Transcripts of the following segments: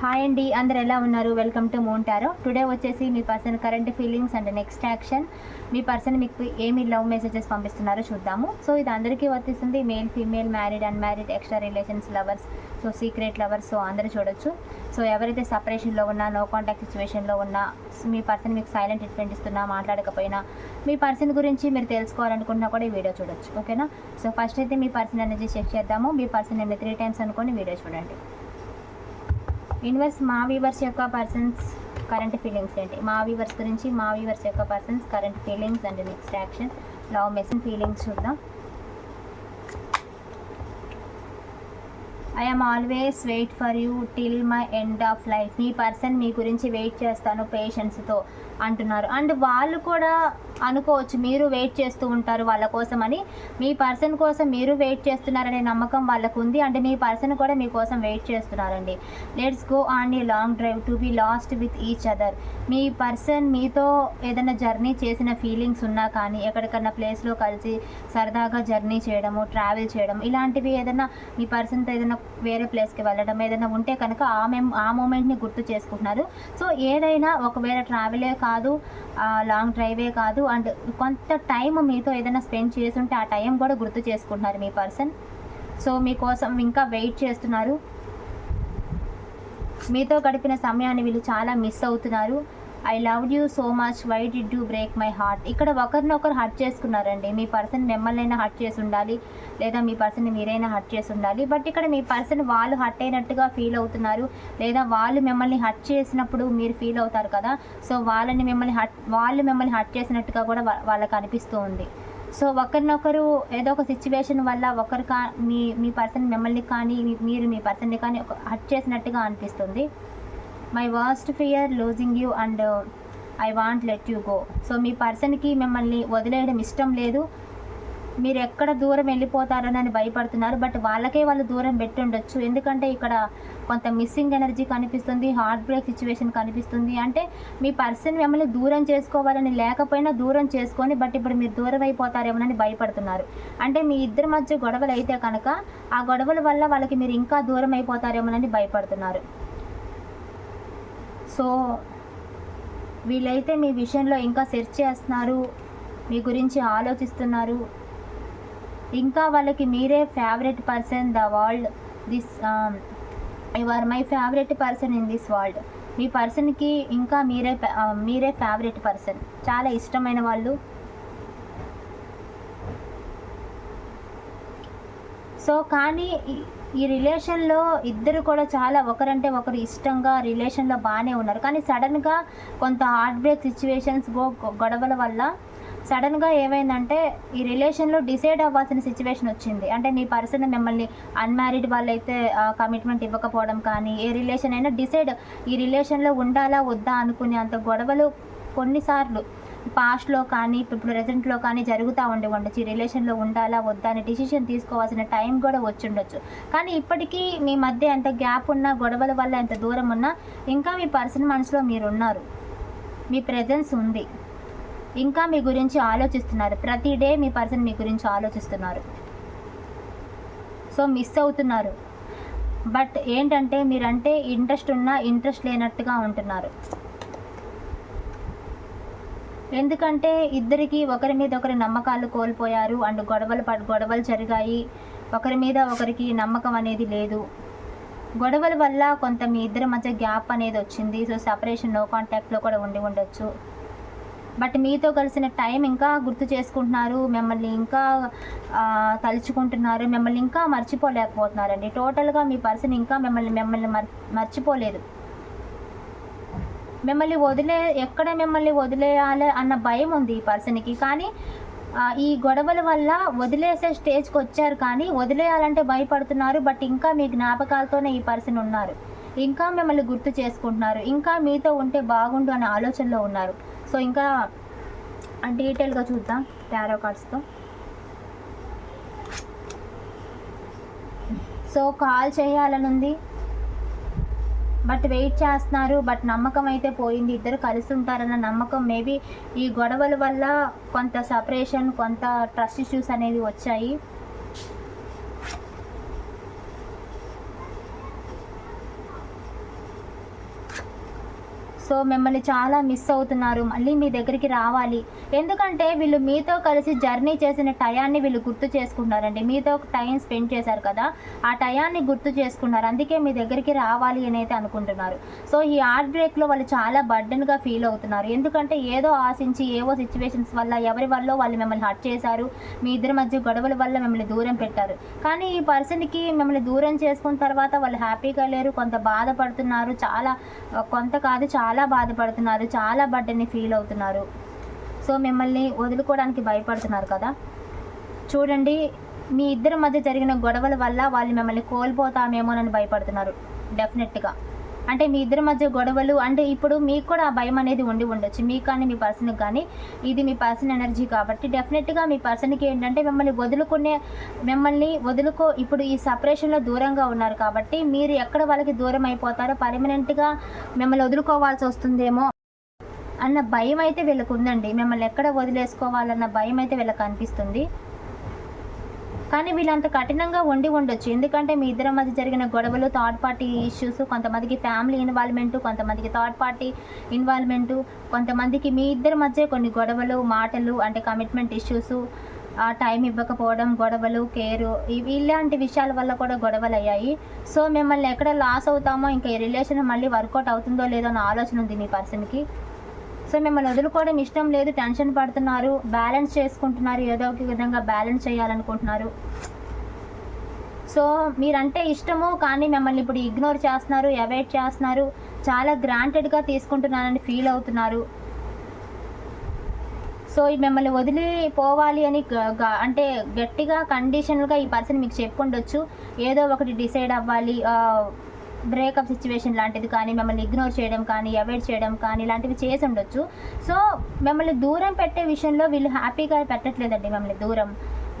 Hi అండి అందరు ఎలా ఉన్నారు? వెల్కమ్ టు మోంటారో టుడే వచ్చేసి మీ person current feelings and next action me person మీకు ఏమి లవ్ మెసేజెస్ పంపిస్తున్నారో చూద్దాము. సో ఇది అందరికీ వర్తిస్తుంది. Male female married unmarried extra relations lovers so secret lovers so అందరూ చూడొచ్చు. సో ఎవరైతే సపరేషన్లో ఉన్నా నో కాంటాక్ట్ సిచ్యువేషన్లో ఉన్నా మీ పర్సన్ మీకు సైలెంట్ ట్రీట్మెంట్ ఇస్తున్నా మాట్లాడకపోయినా మీ పర్సన్ గురించి మీరు తెలుసుకోవాలనుకున్నా కూడా ఈ వీడియో చూడొచ్చు. ఓకేనా సో ఫస్ట్ అయితే మీ పర్సన్ అనేది చెక్ చేద్దాము. మీ పర్సన్ అనేది త్రీ టైమ్స్ అనుకొని వీడియో చూడండి. ఇన్వర్స్ మా వీవర్స్ యొక్క పర్సన్స్ కరెంట్ ఫీలింగ్స్ ఏంటి? మా వీవర్స్ గురించి మా వీవర్స్ యొక్క persons current feelings and next action love మెసన్ feelings చూద్దాం. I'm always wait for you till my end of life me person మీ గురించి వెయిట్ చేస్తాను పేషెన్స్తో అంటున్నారు. అండ్ వాళ్ళు కూడా అనుకోవచ్చు. మీరు వెయిట్ చేస్తూ ఉంటారు వాళ్ళ కోసం అని మీ పర్సన్ కోసం మీరు వెయిట్ చేస్తున్నారనే నమ్మకం వాళ్ళకు ఉంది అంటే మీ పర్సన్ కూడా మీకోసం వెయిట్ చేస్తున్నారండి. లెట్స్ గో ఆన్ ఈ long drive to be lost with each other me person మీతో ఏదైనా జర్నీ చేసిన ఫీలింగ్స్ ఉన్నా కానీ ఎక్కడికన్నా ప్లేస్లో కలిసి సరదాగా జర్నీ చేయడము ట్రావెల్ చేయడం ఇలాంటివి ఏదైనా మీ పర్సన్తో ఏదైనా వేరే ప్లేస్కి వెళ్ళడం ఏదైనా ఉంటే కనుక ఆ మెమ్ ఆ మూమెంట్ని గుర్తు చేసుకుంటున్నారు. సో ఏదైనా ఒకవేళ ట్రావెలే కాదు లాంగ్ డ్రైవే కాదు అండ్ కొంత టైం మీతో ఏదైనా స్పెండ్ చేస్తుంటే ఆ టైం కూడా గుర్తు చేసుకుంటున్నారు మీ పర్సన్ సో మీకోసం ఇంకా వెయిట్ చేస్తున్నారు. మీతో గడిపిన సమయాన్ని వీళ్ళు చాలా మిస్ అవుతున్నారు. I love you so much why did you break my heart ఇక్కడ ఒకరినొకరు హర్ట్ చేసుకున్నారండి. మీ పర్సన్ మిమ్మల్నైనా హర్ట్ చేసి ఉండాలి లేదా మీ పర్సన్ని మీరైనా హర్ట్ చేసి ఉండాలి బట్ ఇక్కడ మీ పర్సన్ వాళ్ళు హర్ట్ అయినట్టుగా ఫీల్ అవుతున్నారు. లేదా వాళ్ళు మిమ్మల్ని హర్ట్ చేసినప్పుడు మీరు ఫీల్ అవుతారు కదా. సో వాళ్ళని మిమ్మల్ని హర్ట్ వాళ్ళు మిమ్మల్ని హర్ట్ చేసినట్టుగా కూడా వాళ్ళకి అనిపిస్తూ ఉంది. సో ఒకరినొకరు ఏదో ఒక సిచ్యువేషన్ వల్ల ఒకరు కా మీ మీ పర్సన్ మిమ్మల్ని కానీ మీ- మీరు మీ పర్సన్ని కానీ హట్ హర్ట్ చేసినట్టుగా అనిపిస్తుంది. My worst fear losing you and I want let you go so మీ పర్సన్కి మిమ్మల్ని వదిలేయడం ఇష్టం లేదు. మీరు ఎక్కడ దూరం వెళ్ళిపోతారోనని భయపడుతున్నారు. బట్ వాళ్ళకే వాళ్ళు దూరం పెట్టి ఉండొచ్చు. ఎందుకంటే ఇక్కడ కొంత మిస్సింగ్ ఎనర్జీ కనిపిస్తుంది హార్ట్ బ్రేక్ సిచ్యువేషన్ కనిపిస్తుంది. అంటే మీ పర్సన్ మిమ్మల్ని దూరం చేసుకోవాలని లేకపోయినా దూరం చేసుకొని బట్ ఇప్పుడు మీరు దూరం అయిపోతారేమోనని భయపడుతున్నారు. అంటే మీ ఇద్దరి మధ్య గొడవలు అయితే కనుక ఆ గొడవల వల్ల వాళ్ళకి మీరు ఇంకా దూరం అయిపోతారేమోనని భయపడుతున్నారు. సో వీళ్ళైతే మీ విషయంలో ఇంకా సెర్చ్ చేస్తున్నారు మీ గురించి ఆలోచిస్తున్నారు. ఇంకా వాళ్ళకి మీరే favourite person the world this you are my favourite person in this world మీ పర్సన్కి ఇంకా మీరే um, మీరే ఫేవరెట్ పర్సన్ చాలా ఇష్టమైన వాళ్ళు. సో కానీ ఈ- రిలేషన్లో ఇద్దరు కూడా చాలా ఒకరంటే ఒకరు ఇష్టంగా రిలేషన్లో బాగానే ఉన్నారు. కానీ సడన్గా కొంత హార్ట్ బ్రేక్ సిచ్యువేషన్స్ గో గొడవల వల్ల సడన్గా ఏమైందంటే ఈ రిలేషన్లో డిసైడ్ అవ్వాల్సిన సిచ్యువేషన్ వచ్చింది. అంటే మీ పర్సన్ మిమ్మల్ని అన్మ్యారీడ్ వాళ్ళైతే కమిట్మెంట్ ఇవ్వకపోవడం కానీ ఏ రిలేషన్ అయినా డిసైడ్ ఈ రిలేషన్లో ఉండాలా వద్దా అనుకునే అంత గొడవలు కొన్నిసార్లు పాస్ట్లో కానీ ఇప్పుడు ప్రజెంట్లో కానీ జరుగుతూ ఉండవచ్చు ఈ రిలేషన్లో ఉండాలా వద్దా అని డిసిషన్ తీసుకోవాల్సిన టైం కూడా వచ్చి ఉండొచ్చు కానీ ఇప్పటికీ మీ మధ్య ఎంత గ్యాప్ ఉన్నా గొడవల వల్ల ఎంత దూరం ఉన్నా ఇంకా మీ పర్సన్ మనసులో మీరు ఉన్నారు మీ ప్రెజెన్స్ ఉంది. ఇంకా మీ గురించి ఆలోచిస్తున్నారు. ప్రతి డే మీ పర్సన్ మీ గురించి ఆలోచిస్తున్నారు. సో మిస్ అవుతున్నారు. బట్ ఏంటంటే మీరంటే ఇంట్రెస్ట్ ఉన్నా ఇంట్రెస్ట్ లేనట్టుగా ఉంటున్నారు. ఎందుకంటే ఇద్దరికి ఒకరి మీద ఒకరి నమ్మకాలు కోల్పోయారు. అండ్ గొడవలు ప గొడవలు జరిగాయి. ఒకరి మీద ఒకరికి నమ్మకం అనేది లేదు. గొడవల వల్ల కొంత మీ ఇద్దరి మధ్య గ్యాప్ అనేది వచ్చింది. సో సపరేషన్ నో కాంటాక్ట్లో కూడా ఉండి ఉండొచ్చు. బట్ మీతో కలిసిన టైం ఇంకా గుర్తు చేసుకుంటున్నారు. మిమ్మల్ని ఇంకా తలుచుకుంటున్నారు. మిమ్మల్ని ఇంకా మర్చిపోలేకపోతున్నారండి. టోటల్గా మీ పర్సన్ ఇంకా మిమ్మల్ని మిమ్మల్ని మర్ మర్చిపోలేదు. మిమ్మల్ని వదిలే ఎక్కడ మిమ్మల్ని వదిలేయాలి అన్న భయం ఉంది ఈ పర్సన్కి. కానీ ఈ గొడవల వల్ల వదిలేసే స్టేజ్కి వచ్చారు కానీ వదిలేయాలంటే భయపడుతున్నారు బట్ ఇంకా మీ జ్ఞాపకాలతోనే ఈ పర్సన్ ఉన్నారు. ఇంకా మిమ్మల్ని గుర్తు చేసుకుంటున్నారు ఇంకా మీతో ఉంటే బాగుండు అనే ఆలోచనలో ఉన్నారు. సో ఇంకా డీటెయిల్గా చూద్దాం టారో కార్డ్స్తో. సో కాల్ చేయాలని ఉంది బట్ వెయిట్ చేస్తున్నారు బట్ నమ్మకం అయితే పోయింది. ఇద్దరు కలిసి ఉంటారన్న నమ్మకం మేబీ ఈ గొడవల వల్ల కొంత సపరేషన్ కొంత ట్రస్ట్ ఇష్యూస్ అనేవి వచ్చాయి. సో మిమ్మల్ని చాలా మిస్ అవుతున్నారు. మళ్ళీ మీ దగ్గరికి రావాలి. ఎందుకంటే వీళ్ళు మీతో కలిసి జర్నీ చేసిన టయాన్ని వీళ్ళు గుర్తు చేసుకుంటున్నారండి. మీతో టైం స్పెండ్ చేశారు కదా ఆ టయాన్ని గుర్తు చేసుకున్నారు. అందుకే మీ దగ్గరికి రావాలి అని అయితే అనుకుంటున్నారు. సో ఈ హార్ట్ బ్రేక్లో వాళ్ళు చాలా బర్డెన్గా ఫీల్ అవుతున్నారు. ఎందుకంటే ఏదో ఆశించి ఏవో సిచ్యువేషన్స్ వల్ల ఎవరి వల్ల వాళ్ళు మిమ్మల్ని హర్ట్ చేశారు. మీ ఇద్దరి మధ్య గొడవల వల్ల మిమ్మల్ని దూరం పెట్టారు. కానీ ఈ పర్సన్కి మిమ్మల్ని దూరం చేసుకున్న తర్వాత వాళ్ళు హ్యాపీగా లేరు. కొంత బాధపడుతున్నారు. చాలా కొంత కాదు చాలా చాలా బాధపడుతున్నారు చాలా బర్డెన్ని ఫీల్ అవుతున్నారు. సో మిమ్మల్ని వదులుకోవడానికి భయపడుతున్నారు కదా? చూడండి మీ ఇద్దరి మధ్య జరిగిన గొడవల వల్ల వాళ్ళు మిమ్మల్ని కోల్పోతామేమోనని భయపడుతున్నారు. డెఫినెట్గా. అంటే మీ ఇద్దరి మధ్య గొడవలు అంటే ఇప్పుడు మీకు కూడా ఆ భయం అనేది ఉండి ఉండొచ్చు. మీకు కానీ మీ పర్సన్కి కానీ ఇది మీ పర్సన్ ఎనర్జీ కాబట్టి డెఫినెట్గా మీ పర్సన్కి ఏంటంటే మిమ్మల్ని వదులుకునే మిమ్మల్ని వదులుకో ఇప్పుడు ఈ సపరేషన్లో దూరంగా ఉన్నారు కాబట్టి మీరు ఎక్కడ వాళ్ళకి దూరం అయిపోతారో పర్మనెంట్గా మిమ్మల్ని వదులుకోవాల్సి వస్తుందేమో అన్న భయం అయితే వీళ్ళకు ఉందండి. మిమ్మల్ని ఎక్కడ వదిలేసుకోవాలన్న భయం అయితే వీళ్ళకి అనిపిస్తుంది. కానీ వీళ్ళంత కఠినంగా ఉండి ఉండొచ్చు. ఎందుకంటే మీ ఇద్దరి మధ్య జరిగిన గొడవలు థర్డ్ పార్టీ ఇష్యూస్ కొంతమందికి ఫ్యామిలీ ఇన్వాల్వ్మెంట్ కొంతమందికి థర్డ్ పార్టీ ఇన్వాల్వ్మెంట్ కొంతమందికి మీ ఇద్దరి మధ్య కొన్ని గొడవలు మాటలు అంటే కమిట్మెంట్ ఇష్యూస్ ఆ టైం ఇవ్వకపోవడం గొడవలు కేరు ఇవి ఇలాంటి విషయాల వల్ల కూడా గొడవలు అయ్యాయి. సో మిమ్మల్ని ఎక్కడ లాస్ అవుతామో ఇంకా ఈ రిలేషన్ మళ్ళీ వర్కౌట్ అవుతుందో లేదో అన్న ఆలోచన ఉంది మీ పర్సన్కి సో మిమ్మల్ని వదులుకోవడం ఇష్టం లేదు టెన్షన్ పడుతున్నారు బ్యాలెన్స్ చేసుకుంటున్నారు ఏదో ఒక విధంగా బ్యాలెన్స్ చేయాలనుకుంటున్నారు. సో మీరంటే ఇష్టము కానీ మిమ్మల్ని ఇప్పుడు ఇగ్నోర్ చేస్తున్నారు అవాయిడ్ చేస్తున్నారు చాలా గ్రాంటెడ్గా తీసుకుంటున్నానని ఫీల్ అవుతున్నారు. సో మిమ్మల్ని వదిలిపోవాలి అని అంటే గట్టిగా కండిషన్గా ఈ పర్సన్ మీకు చెప్పుండొచ్చు. ఏదో ఒకటి డిసైడ్ అవ్వాలి బ్రేకప్ సిచ్యువేషన్ లాంటిది కానీ మిమ్మల్ని ఇగ్నోర్ చేయడం కానీ అవాయిడ్ చేయడం కానీ ఇలాంటివి చేసి ఉండొచ్చు. సో మిమ్మల్ని దూరం పెట్టే విషయంలో వీళ్ళు హ్యాపీగా పెట్టట్లేదండి మిమ్మల్ని దూరం.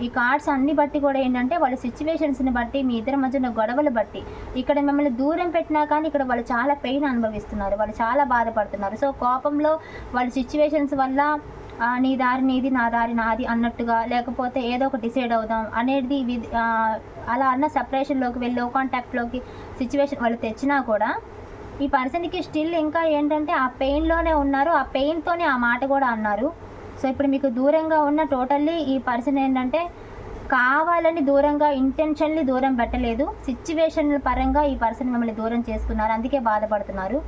ఈ కార్డ్స్ అన్ని బట్టి కూడా ఏంటంటే వాళ్ళ సిచ్యువేషన్స్ని బట్టి మీ ఇద్దరి మధ్యన గొడవలు బట్టి. ఇక్కడ మిమ్మల్ని దూరం పెట్టినా కానీ ఇక్కడ వాళ్ళు చాలా పెయిన్ అనుభవిస్తున్నారు. వాళ్ళు చాలా బాధపడుతున్నారు. సో కోపంలో వాళ్ళ సిచ్యువేషన్స్ వల్ల నీ దారి నీది నా దారి నాది అన్నట్టుగా లేకపోతే ఏదో ఒక డిసైడ్ అవుదాం అనేది వి- అలా అన్న సపరేషన్లోకి వెళ్ళి లో కాంటాక్ట్లోకి సిచ్యువేషన్ వాళ్ళు తెచ్చినా కూడా ఈ పర్సన్కి స్టిల్ ఇంకా ఏంటంటే ఆ పెయిన్లోనే ఉన్నారు. ఆ పెయిన్తోనే ఆ మాట కూడా అన్నారు. సో ఇప్పుడు మీకు దూరంగా ఉన్న టోటల్లీ ఈ పర్సన్ ఏంటంటే కావాలని దూరంగా ఇంటెన్షన్లీ దూరం పెట్టలేదు. సిచ్యువేషన్ పరంగా ఈ పర్సన్ మిమ్మల్ని దూరం చేసుకున్నారు. అందుకే బాధపడుతున్నారు.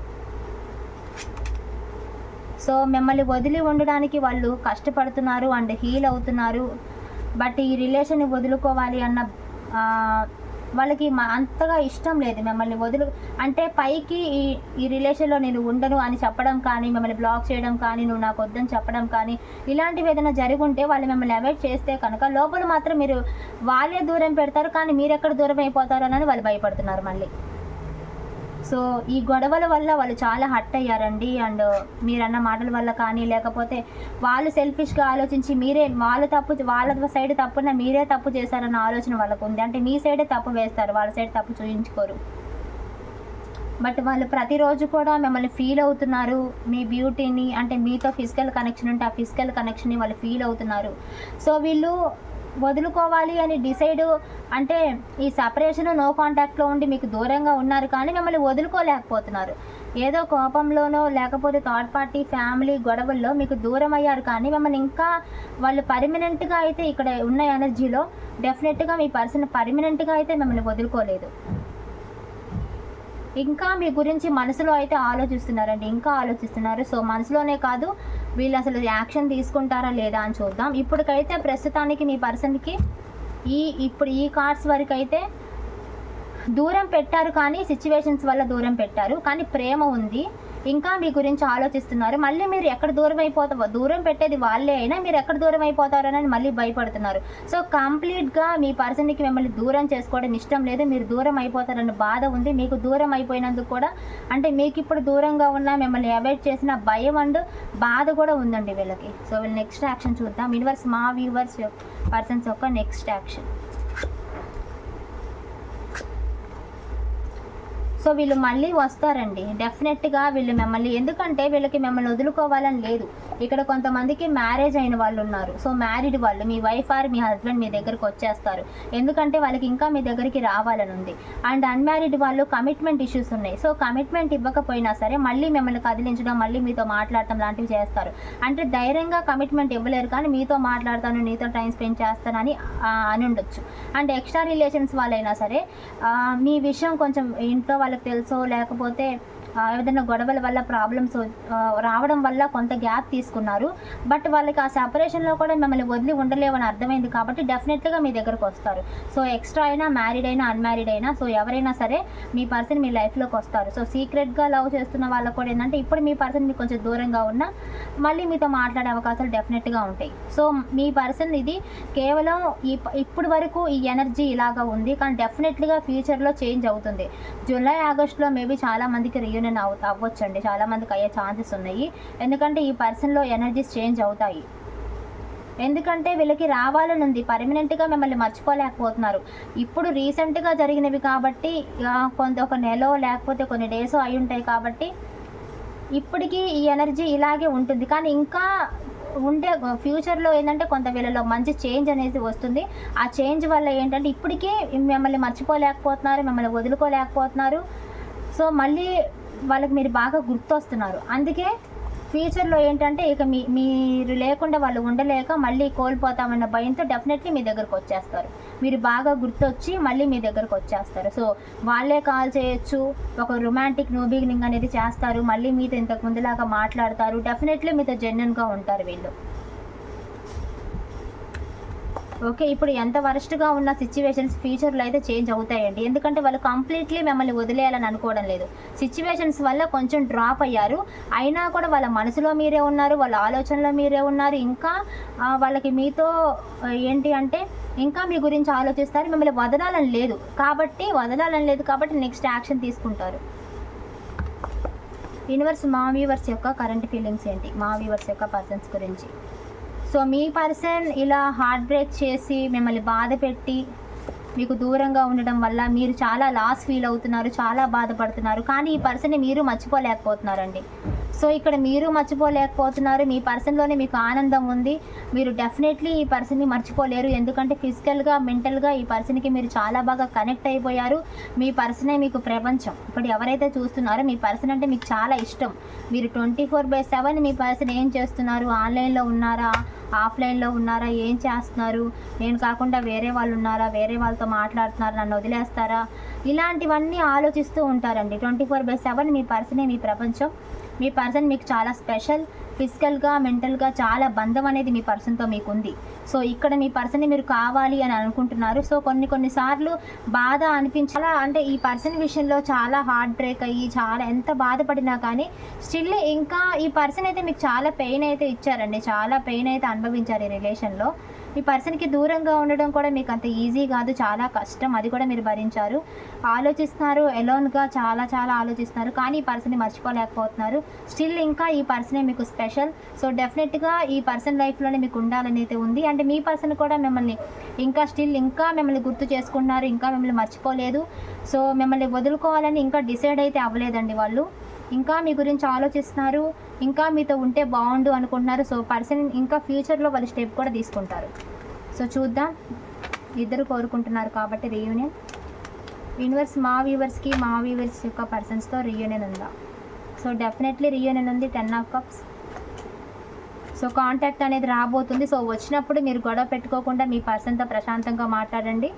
సో మిమ్మల్ని వదిలి ఉండడానికి వాళ్ళు కష్టపడుతున్నారు అండ్ హీల్ అవుతున్నారు. బట్ ఈ రిలేషన్ వదులుకోవాలి అన్న వాళ్ళకి అంతగా ఇష్టం లేదు మిమ్మల్ని వదులు అంటే పైకి ఈ ఈ రిలేషన్లో నేను ఉండను అని చెప్పడం కానీ మిమ్మల్ని బ్లాక్ చేయడం కానీ నువ్వు నాకు వద్దని చెప్పడం కానీ ఇలాంటివి ఏదైనా జరిగి ఉంటే వాళ్ళు మిమ్మల్ని అవాయిడ్ చేస్తే కనుక లోపల మాత్రం మీరు వాళ్ళే దూరం పెడతారు కానీ మీరు ఎక్కడ దూరం అయిపోతారు అని వాళ్ళు భయపడుతున్నారు మళ్ళీ. సో ఈ గొడవల వల్ల వాళ్ళు చాలా హట్ అయ్యారండి. అండ్ మీరన్న మాటల వల్ల కానీ లేకపోతే వాళ్ళు సెల్ఫిష్గా ఆలోచించి మీరే వాళ్ళు తప్పు వాళ్ళ సైడ్ తప్పున మీరే తప్పు చేశారన్న ఆలోచన వాళ్ళకు ఉంది. అంటే మీ సైడే తప్పు వేస్తారు వాళ్ళ సైడ్ తప్పు చూయించుకోరు. బట్ వాళ్ళు ప్రతిరోజు కూడా మిమ్మల్ని ఫీల్ అవుతున్నారు. మీ బ్యూటీని అంటే మీతో ఫిజికల్ కనెక్షన్ ఉంటే ఆ ఫిజికల్ కనెక్షన్ని వాళ్ళు ఫీల్ అవుతున్నారు. సో వీళ్ళు వదులుకోవాలి అని డిసైడ్ అంటే ఈ సపరేషన్ నో కాంటాక్ట్లో ఉండి మీకు దూరంగా ఉన్నారు కానీ మిమ్మల్ని వదులుకోలేకపోతున్నారు. ఏదో కోపంలోనో లేకపోతే థర్డ్ పార్టీ ఫ్యామిలీ గొడవల్లో మీకు దూరం అయ్యారు కానీ మిమ్మల్ని ఇంకా వాళ్ళు పర్మనెంట్గా అయితే ఇక్కడ ఉన్న ఎనర్జీలో డెఫినెట్గా మీ పర్సన్ పర్మనెంట్గా అయితే మిమ్మల్ని వదులుకోలేదు. ఇంకా మీ గురించి మనసులో అయితే ఆలోచిస్తున్నారండి ఇంకా ఆలోచిస్తున్నారు. సో మనసులోనే కాదు వీళ్ళు అసలు యాక్షన్ తీసుకుంటారా లేదా అని చూద్దాం. ఇప్పటికైతే ప్రస్తుతానికి మీ పర్సన్కి ఈ ఇప్పుడు ఈ కార్డ్స్ వరకు అయితే దూరం పెట్టారు కానీ సిచ్యువేషన్స్ వల్ల దూరం పెట్టారు. కానీ ప్రేమ ఉంది. ఇంకా మీ గురించి ఆలోచిస్తున్నారు. మళ్ళీ మీరు ఎక్కడ దూరం అయిపోతా దూరం పెట్టేది వాళ్ళే అయినా మీరు ఎక్కడ దూరం అయిపోతారని మళ్ళీ భయపడుతున్నారు. సో కంప్లీట్గా మీ పర్సన్కి మిమ్మల్ని దూరం చేసుకోవడం ఇష్టం లేదు. మీరు దూరం అయిపోతారన్న బాధ ఉంది. మీకు దూరం అయిపోయినందుకు కూడా అంటే మీకు ఇప్పుడు దూరంగా ఉన్న మిమ్మల్ని అవాయిడ్ చేసిన భయం అండ్ బాధ కూడా ఉందండి వీళ్ళకి. సో వీళ్ళు నెక్స్ట్ యాక్షన్ చూద్దాం. యూనివర్స్ మా వ్యూవర్స్ పర్సన్స్ యొక్క నెక్స్ట్ యాక్షన్ సో వీళ్ళు మళ్ళీ వస్తారండి. డెఫినెట్గా వీళ్ళు మిమ్మల్ని ఎందుకంటే వీళ్ళకి మిమ్మల్ని వదులుకోవాలని లేదు. ఇక్కడ కొంతమందికి మ్యారేజ్ అయిన వాళ్ళు ఉన్నారు. సో మ్యారీడ్ వాళ్ళు మీ వైఫ్ ఆర్ మీ హస్బెండ్ మీ దగ్గరకు వచ్చేస్తారు. ఎందుకంటే వాళ్ళకి ఇంకా మీ దగ్గరికి రావాలని ఉంది. అండ్ అన్మ్యారీడ్ వాళ్ళు కమిట్మెంట్ ఇష్యూస్ ఉన్నాయి. సో కమిట్మెంట్ ఇవ్వకపోయినా సరే మళ్ళీ మిమ్మల్ని కదిలించడం మళ్ళీ మీతో మాట్లాడటం లాంటివి చేస్తారు. అంటే ధైర్యంగా కమిట్మెంట్ ఇవ్వలేరు కానీ మీతో మాట్లాడతాను నీతో టైం స్పెండ్ చేస్తానని అని ఉండొచ్చు. అండ్ ఎక్స్ట్రా రిలేషన్స్ వాళ్ళైనా సరే మీ విషయం కొంచెం ఇంట్లో వాళ్ళకి తెలుసో లేకపోతే ఏదైనా గొడవల వల్ల ప్రాబ్లమ్స్ రావడం వల్ల కొంత గ్యాప్ తీసుకున్నారు. బట్ వాళ్ళకి ఆ సెపరేషన్లో కూడా మిమ్మల్ని వదిలి ఉండలేవని అర్థమైంది కాబట్టి డెఫినెట్గా మీ దగ్గరకు వస్తారు. సో ఎక్స్ట్రా అయినా మ్యారీడ్ అయినా అన్మ్యారీడ్ అయినా సో ఎవరైనా సరే మీ పర్సన్ మీ లైఫ్లోకి వస్తారు. సో సీక్రెట్గా లవ్ చేస్తున్న వాళ్ళకు కూడా ఏంటంటే ఇప్పుడు మీ పర్సన్ మీకు కొంచెం దూరంగా ఉన్నా మళ్ళీ మీతో మాట్లాడే అవకాశాలు డెఫినెట్గా ఉంటాయి. సో మీ పర్సన్ ఇది కేవలం ఈ ఇప్పుడు వరకు ఈ ఎనర్జీ ఇలాగా ఉంది. కానీ డెఫినెట్లీగా ఫ్యూచర్లో చేంజ్ అవుతుంది. జూలై ఆగస్టులో మేబీ చాలా మందికి రియూనియన్ అవ అవ్వచ్చండి. చాలా అయ్యే ఛాన్సెస్ ఉన్నాయి. ఎందుకంటే ఈ పర్సన్లో ఎనర్జీస్ చేంజ్ అవుతాయి. ఎందుకంటే వీళ్ళకి రావాలని ఉంది. పర్మనెంట్గా మిమ్మల్ని మర్చిపోలేకపోతున్నారు. ఇప్పుడు రీసెంట్గా జరిగినవి కాబట్టి కొంత ఒక నెలో లేకపోతే కొన్ని డేస్ అయి ఉంటాయి కాబట్టి ఇప్పటికీ ఈ ఎనర్జీ ఇలాగే ఉంటుంది. కానీ ఇంకా ఉండే ఫ్యూచర్లో ఏంటంటే కొంత వీళ్ళలో మంచి చేంజ్ అనేది వస్తుంది. ఆ చేంజ్ వల్ల ఏంటంటే ఇప్పటికీ మిమ్మల్ని మర్చిపోలేకపోతున్నారు మిమ్మల్ని వదులుకోలేకపోతున్నారు. సో మళ్ళీ వాళ్ళకి మీరు బాగా గుర్తొస్తున్నారు. అందుకే ఫ్యూచర్లో ఏంటంటే ఇక మీ మీరు లేకుండా వాళ్ళు ఉండలేక మళ్ళీ కోల్పోతామన్న భయంతో డెఫినెట్లీ మీ దగ్గరకు వచ్చేస్తారు. మీరు బాగా గుర్తొచ్చి మళ్ళీ మీ దగ్గరకు వచ్చేస్తారు. సో వాళ్ళే కాల్ చేయొచ్చు. ఒక రొమాంటిక్ న్యూ బిగినింగ్ అనేది చేస్తారు. మళ్ళీ మీతో ఇంతకు ముందులాగా మాట్లాడతారు. డెఫినెట్లీ మీతో జెన్యున్గా ఉంటారు వీళ్ళు. ఓకే ఇప్పుడు ఎంత వరస్ట్గా ఉన్న సిచ్యువేషన్స్ ఫ్యూచర్లో అయితే చేంజ్ అవుతాయండి. ఎందుకంటే వాళ్ళు కంప్లీట్లీ మిమ్మల్ని వదిలేయాలని అనుకోవడం లేదు. సిచ్యువేషన్స్ వల్ల కొంచెం డ్రాప్ అయ్యారు. అయినా కూడా వాళ్ళ మనసులో మీరే ఉన్నారు వాళ్ళ ఆలోచనలో మీరే ఉన్నారు. ఇంకా వాళ్ళకి మీతో ఏంటి అంటే ఇంకా మీ గురించి ఆలోచిస్తారు. మిమ్మల్ని వదలాలని లేదు. కాబట్టి వదలాలని లేదు కాబట్టి నెక్స్ట్ యాక్షన్ తీసుకుంటారు. యూనివర్స్ మా వ్యూవర్స్ యొక్క కరెంట్ ఫీలింగ్స్ ఏంటి? మా వ్యూవర్స్ యొక్క పర్సన్స్ గురించి. సో మీ పర్సన్ ఇలా హార్ట్ బ్రేక్ చేసి మిమ్మల్ని బాధ పెట్టి మీకు దూరంగా ఉండడం వల్ల మీరు చాలా లాస్ ఫీల్ అవుతున్నారు చాలా బాధపడుతున్నారు. కానీ ఈ పర్సన్ని మీరు మర్చిపోలేకపోతున్నారండి. సో ఇక్కడ మీరు మర్చిపోలేకపోతున్నారు మీ పర్సన్లోనే మీకు ఆనందం ఉంది. మీరు డెఫినెట్లీ ఈ పర్సన్ని మర్చిపోలేరు. ఎందుకంటే ఫిజికల్గా మెంటల్గా ఈ పర్సన్కి మీరు చాలా బాగా కనెక్ట్ అయిపోయారు. మీ పర్సనే మీకు ప్రపంచం. ఇప్పుడు ఎవరైతే చూస్తున్నారో మీ పర్సన్ అంటే మీకు చాలా ఇష్టం. మీరు ట్వంటీ ఫోర్ బై సెవెన్ మీ పర్సన్ ఏం చేస్తున్నారు? ఆన్లైన్లో ఉన్నారా? ఆఫ్లైన్లో ఉన్నారా? ఏం చేస్తున్నారు? నేను కాకుండా వేరే వాళ్ళు ఉన్నారా? వేరే వాళ్ళతో మాట్లాడుతున్నారా? నన్ను వదిలేస్తారా? ఇలాంటివన్నీ ఆలోచిస్తూ ఉంటారండి. ట్వంటీ ఫోర్ బై సెవెన్ మీ పర్సనే మీ ప్రపంచం. మీ పర్సన్ మీకు చాలా స్పెషల్. ఫిజికల్గా మెంటల్గా చాలా బంధం అనేది మీ పర్సన్తో మీకు ఉంది సో ఇక్కడ మీ పర్సన్ని మీరు కావాలి అని అనుకుంటున్నారు. సో కొన్ని కొన్నిసార్లు బాధ అనిపించాలా అంటే ఈ పర్సన్ విషయంలో చాలా హార్ట్ బ్రేక్ అయ్యి చాలా ఎంత బాధపడినా కానీ స్టిల్ ఇంకా ఈ పర్సన్ అయితే మీకు చాలా పెయిన్ అయితే ఇచ్చారండి. చాలా పెయిన్ అయితే అనుభవించారు ఈ రిలేషన్లో. ఈ పర్సన్కి దూరంగా ఉండడం కూడా మీకు అంత ఈజీ కాదు చాలా కష్టం. అది కూడా మీరు భరించారు. ఆలోచిస్తున్నారు ఎలోన్గా చాలా చాలా ఆలోచిస్తున్నారు కానీ ఈ పర్సన్ని మర్చిపోలేకపోతున్నారు. స్టిల్ ఇంకా ఈ పర్సనే మీకు స్పెషల్ సో డెఫినెట్గా ఈ పర్సన్ లైఫ్లోనే మీకు ఉండాలని అయితే ఉంది. అంటే మీ పర్సన్ కూడా మిమ్మల్ని ఇంకా స్టిల్ ఇంకా మిమ్మల్ని గుర్తు చేసుకుంటున్నారు ఇంకా మిమ్మల్ని మర్చిపోలేదు. సో మిమ్మల్ని వదులుకోవాలని ఇంకా డిసైడ్ అయితే అవ్వలేదండి వాళ్ళు. ఇంకా మీ గురించి ఆలోచిస్తున్నారు. ఇంకా మీతో ఉంటే బాగుండు అనుకుంటున్నారు. సో పర్సన్ ఇంకా ఫ్యూచర్లో వాళ్ళు స్టెప్ కూడా తీసుకుంటారు. సో చూద్దాం. ఇద్దరు కోరుకుంటున్నారు కాబట్టి రీయూనియన్ యూనివర్స్ మా వ్యూవర్స్కి మా వ్యూవర్స్ యొక్క పర్సన్స్తో రీయూనియన్ ఉందా? సో డెఫినెట్లీ రీయూనియన్ ఉంది. Ten of cups so contact అనేది రాబోతుంది. సో వచ్చినప్పుడు మీరు గొడవ పెట్టుకోకుండా మీ పర్సన్తో ప్రశాంతంగా మాట్లాడండి.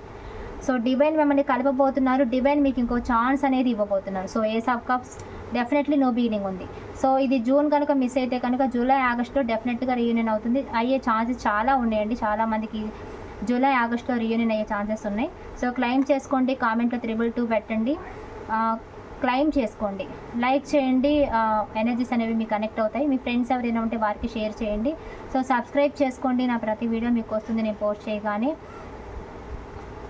సో డివైన్ మిమ్మల్ని కలపబోతున్నారు. డివైన్ మీకు ఇంకో ఛాన్స్ అనేది ఇవ్వబోతున్నారు. So ace of cups definitely no beginning ఉంది. సో ఇది జూన్ కనుక మిస్ అయితే కనుక జూలై ఆగస్ట్లో డెఫినెట్గా రీయూనియన్ అవుతుంది. అయ్యే ఛాన్సెస్ చాలా ఉన్నాయండి. చాలామందికి జూలై ఆగస్ట్లో రీయూనియన్ అయ్యే ఛాన్సెస్ ఉన్నాయి. సో క్లైమ్ చేసుకోండి. కామెంట్లో త్రిబుల్ టూ పెట్టండి. క్లైమ్ చేసుకోండి. లైక్ చేయండి. ఎనర్జీస్ అనేవి మీకు కనెక్ట్ అవుతాయి. మీ ఫ్రెండ్స్ ఎవరైనా ఉంటే వారికి షేర్ చేయండి. సో సబ్స్క్రైబ్ చేసుకోండి. నా ప్రతి వీడియో మీకు వస్తుంది. నేను పోస్ట్ చేయగానే.